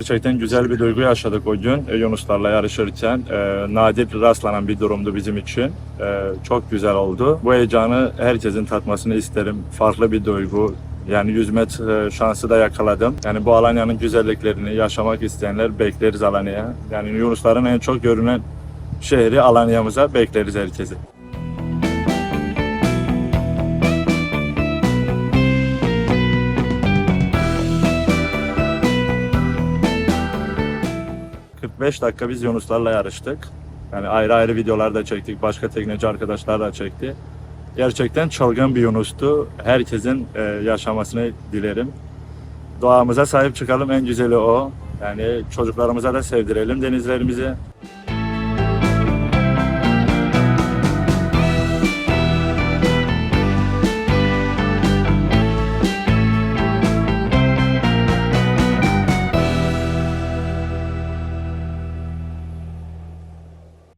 Gerçekten güzel bir duygu yaşadık o gün e, Yunuslarla yarışırken. E, nadir rastlanan bir durumdu bizim için. E, çok güzel oldu. Bu heyecanı herkesin tatmasını isterim. Farklı bir duygu. Yani yüzme e, şansı da yakaladım. Yani bu Alanya'nın güzelliklerini yaşamak isteyenler bekleriz Alanya'ya. Yani Yunusların en çok görünen şehri Alanya'mıza bekleriz herkesi. ...45 dakika biz Yunuslarla yarıştık. Yani ayrı ayrı videolar da çektik. Başka tekneci arkadaşlar da çekti. Gerçekten çılgın bir Yunus'tu. Herkesin e, yaşamasını dilerim. Doğamıza sahip çıkalım en güzeli o. Yani çocuklarımıza da sevdirelim denizlerimizi.